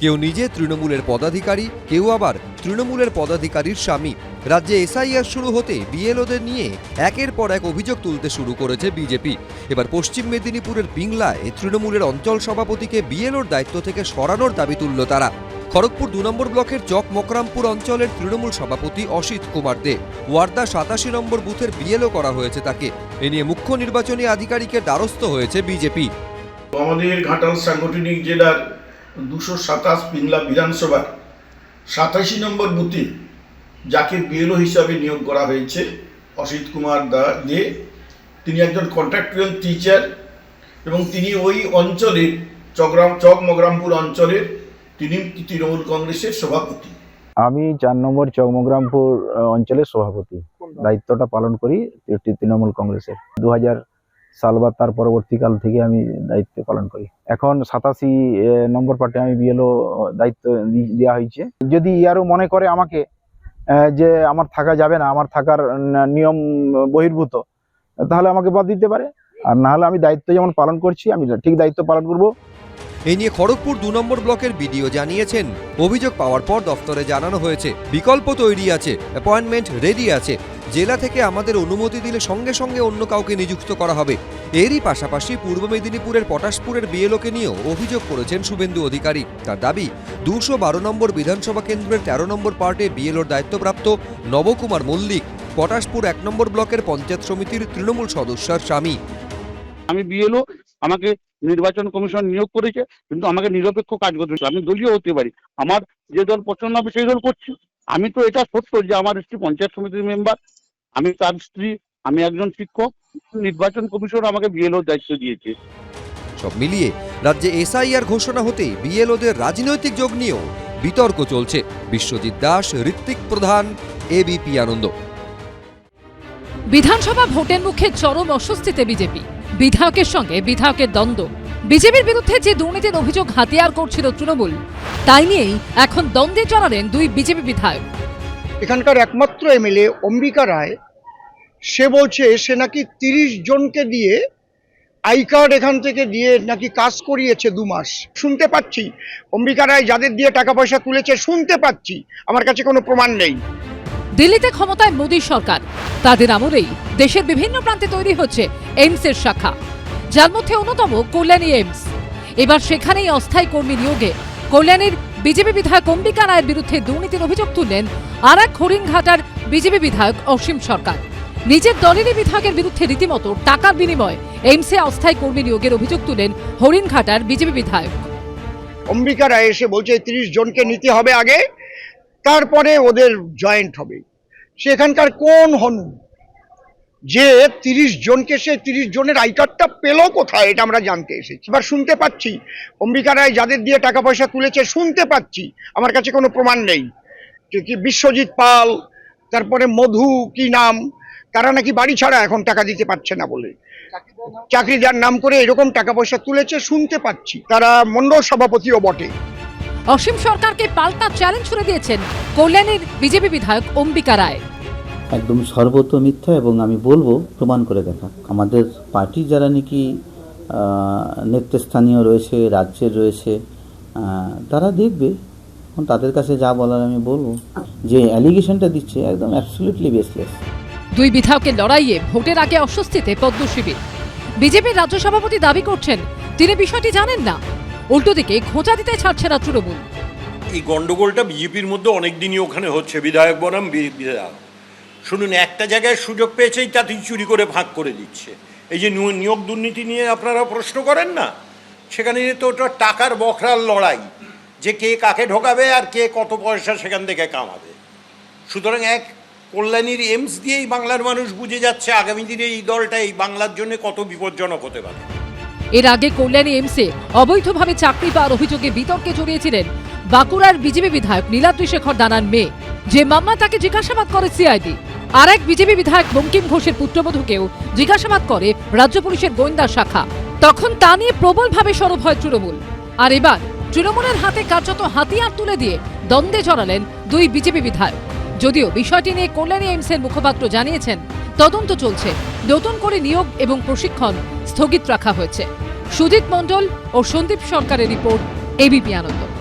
কেউ নিজে তৃণমূলের পদাধিকারী, কেউ আবার তৃণমূলের পদাধিকারীর স্বামী। রাজ্যে এসআইআর শুরু হতে বিএলওদের নিয়ে একের পর এক অভিযোগ তুলতে শুরু করেছে বিজেপি। এবার পশ্চিম মেদিনীপুরের পিংলায় তৃণমূলের অঞ্চল সভাপতিকে বিএলওর দায়িত্ব থেকে সরানোর দাবি তুলল তারা। খড়গপুর দু নম্বর ব্লকের চক মকরামপুর অঞ্চলের তৃণমূল সভাপতি অসিত কুমার দে। ওয়ার্দা সাতাশি নম্বর বুথের বিএলও করা হয়েছে তাকে। এ নিয়ে মুখ্য নির্বাচনী আধিকারিকের দ্বারস্থ হয়েছে বিজেপি। আমাদের ঘাটাল সাংগঠনিক জেলার দুশো সাতাশ পিংলা বিধানসভার সাতাশি নম্বর বুথে যাকে বিএলও হিসাবে নিয়োগ করা হয়েছে, অসিত কুমার দা দে। তিনি একজন কন্ট্রাক্টুয়াল টিচার এবং তিনি ওই অঞ্চলের চকরাম চক মগরামপুর অঞ্চলের তিনি তৃণমূল কংগ্রেসের সভাপতি। আমি চার নম্বর চকমগ্রামপুর অঞ্চলের সভাপতি। দায়িত্বটা পালন করি তৃণমূল কংগ্রেসের। দু হাজার সাল বা তার পরবর্তীকাল থেকে আমি দায়িত্ব পালন করি। এখন সাতাশি নম্বর পার্টে আমি বিএলও দায়িত্ব দেওয়া হয়েছে। যদি ইয়ারও মনে করে আমাকে যে আমার থাকা যাবে না, আমার থাকার নিয়ম বহির্ভূত, তাহলে আমাকে বাদ দিতে পারে। আর না হলে আমি দায়িত্ব যেমন পালন করছি, আমি ঠিক দায়িত্ব পালন করব। এই নিয়ে খড়গপুর দু নম্বর ব্লকের বিডিও জানিয়েছেন, অভিযোগ পাওয়ার পর দফতরে জানানো হয়েছে, বিকল্প তৈরি আছে, অ্যাপয়েন্টমেন্ট রেডি আছে। জেলা থেকে আমাদের অনুমতি দিলে সঙ্গে সঙ্গে অন্য কাউকে নিযুক্ত করা হবে। এরই পাশাপাশি পূর্ব মেদিনীপুরের পটাশপুরের বিএলওকে নিয়েও অভিযোগ করেছেন শুভেন্দু অধিকারী। তার দাবি, দুশো বারো নম্বর বিধানসভা কেন্দ্রের তেরো নম্বর পার্টে বিএলওর দায়িত্বপ্রাপ্ত নবকুমার মল্লিক, পটাশপুর এক নম্বর ব্লকের পঞ্চায়েত সমিতির তৃণমূল সদস্যার স্বামী। আমি বিএলও, আমাকে নির্বাচন কমিশন নিয়োগ করেছে, কিন্তু আমাকে নিরপেক্ষ কাজ করতে। আমি দলীয় হতে পারি। আমার যে দল পছন্দ হবে সেই দল করছি। আমি তো এটা সত্য যে আমার স্ত্রী পঞ্চায়েত সমিতির মেম্বার আমি তার স্ত্রী আমি একজন শিক্ষক নির্বাচন কমিশন আমাকে বিএলও দায়িত্ব দিয়েছে। সব মিলিয়ে রাজ্যে এসআইআর ঘোষণা হতে বিএলওদের রাজনৈতিক যোগ নিয়েও বিতর্ক চলছে। বিশ্বজিৎ দাস ঋত্বিক প্রধান এবিপি আনন্দ। বিধানসভা ভোটের মুখে চরম অস্বস্তিতে বিজেপি। বিধায়কের সঙ্গে বিধায়কের দ্বন্দ্ব। বিজেপির বিরুদ্ধে যে দুর্নীতির অভিযোগ হাতিয়ার করছিল তৃণমূল তাই নিয়েই এখন দ্বন্দ্বে জড়ালেন দুই বিজেপি বিধায়ক। এখানকার একমাত্র এমএলএ অম্বিকা রায় সে বলছে, সে নাকি তিরিশ জনকে দিয়ে আই কার্ড এখান থেকে দিয়ে নাকি কাজ করিয়েছে দু মাস। শুনতে পাচ্ছি। অম্বিকা রায় যাদের দিয়ে টাকা পয়সা তুলেছে, শুনতে পাচ্ছি। আমার কাছে কোনো প্রমাণ নেই। দিল্লিতে ক্ষমতায় মোদী সরকার। তাদের আমলেই দেশের বিভিন্ন প্রান্তে তৈরি হচ্ছে এইমসের শাখা। যার মধ্যে অন্যতম কল্যাণী এইমস। এবার সেখানেই অস্থায়ী কর্মী নিয়োগে কল্যাণীর বিজেপি বিধায়ক অম্বিকা রায়ের বিরুদ্ধে দুর্নীতির অভিযোগ তুললেন আর এক হরিণঘাটার বিজেপি বিধায়ক অসীম সরকার। নিজের দলেরই বিধায়কের বিরুদ্ধে রীতিমতো টাকার বিনিময়ে এইমসে অস্থায়ী কর্মী নিয়োগের অভিযোগ তুলেন হরিণঘাটার বিজেপি বিধায়ক। অম্বিকা রায় এসে বলছে, তিরিশ জনকে নিতে হবে আগে, তারপরে ওদের জয়েন্ট হবে। সেখানকার কোন হনু? যে তিরিশ জনকে সে তিরিশ জনের আই কার্ডটা পেল কোথায়, এটা আমরা জানতে এসেছি। এবার শুনতে পাচ্ছি, অম্বিকা রায় যাদের দিয়ে টাকা পয়সা তুলেছে, শুনতে পাচ্ছি, আমার কাছে কোনো প্রমাণ নেই। কি বিশ্বজিৎ পাল, তারপরে মধু কি নাম তারা নাকি বাড়ি ছাড়া এখন টাকা দিতে পারছে না বলে। চাকরি যার নাম করে এরকম টাকা পয়সা তুলেছে শুনতে পাচ্ছি। তারা মন্ডল সভাপতিও বটে। অসীম সরকারকে পাল্টা চ্যালেঞ্জ ছুড়ে দিয়েছেন কল্যাণীর বিজেপি বিধায়ক অম্বিকা রায়। একদম সর্বত মিথ্যা এবং আমি বলব প্রমাণ করে দেখা আমাদের পার্টি যারা নাকি নেতৃস্থানীয় রয়েছে রাজ্যের রয়েছে তারা দেখবে। এখন তাদের কাছে যা বলার আমি বলব যে অ্যালিগেশনটা দিচ্ছে একদম অ্যাবসলিউটলি বেসলেস দুই বিধায়কের লড়াইয়ে ভোটের আগে অস্বস্তিতে পদ্ম শিবির বিজেপির রাজ্য সভাপতি দাবি করছেন, তিনি বিষয়টি জানেন না। উল্টো দিকে খোঁচা দিতে ছাড়ছে না তৃণমূল। এই গন্ডগোলটা বিজেপির মধ্যে অনেক দিনই ওখানে হচ্ছে, বিধায়ক বনাম বিধায়ক। শুনুন, একটা জায়গায় সুযোগ পেয়েছেই তাতেই চুরি করে ভাগ করে দিচ্ছে। এই যে নিয়- নিয়োগ দুর্নীতি নিয়ে আপনারা প্রশ্ন করেন না? সেখানে তো ওটা টাকার বখরার লড়াই, যে কে কাকে ঢোকাবে আর কে কত পয়সা সেখান থেকে কামাবে। সুতরাং এক কল্যাণীর এমস দিয়েই বাংলার মানুষ বুঝে যাচ্ছে আগামী দিনে এই দলটা এই বাংলার জন্য কত বিপজ্জনক হতে পারে। এর আগে কল্যাণী এমসে অবৈধভাবে চাকরি পাওয়ার অভিযোগে বিতর্কে জড়িয়েছিলেন বাঁকুড়ার বিজেপি বিধায়ক নীলাদ্রি শেখর দানার মেয়ে, যে মামলা তাকে জিজ্ঞাসাবাদ করে সিআইডি। আর এক বিজেপি বিধায়ক বঙ্কিম ঘোষের পুত্রবধূকেও জিজ্ঞাসাবাদ করে রাজ্য পুলিশের গোয়েন্দা শাখা। তখন তা নিয়ে প্রবলভাবে সরব হয় তৃণমূল। আর এবার তৃণমূলের হাতে কার্যত হাতিয়ার তুলে দিয়ে দ্বন্দ্বে জড়ালেন দুই বিজেপি বিধায়ক। যদিও বিষয়টি নিয়ে কল্যাণী এইমসের মুখপাত্র জানিয়েছেন, তদন্ত চলছে। নতুন করে নিয়োগ এবং প্রশিক্ষণ স্থগিত রাখা হয়েছে। সুজিত মণ্ডল ও সন্দীপ সরকারের রিপোর্ট এবিপি আনন্দ।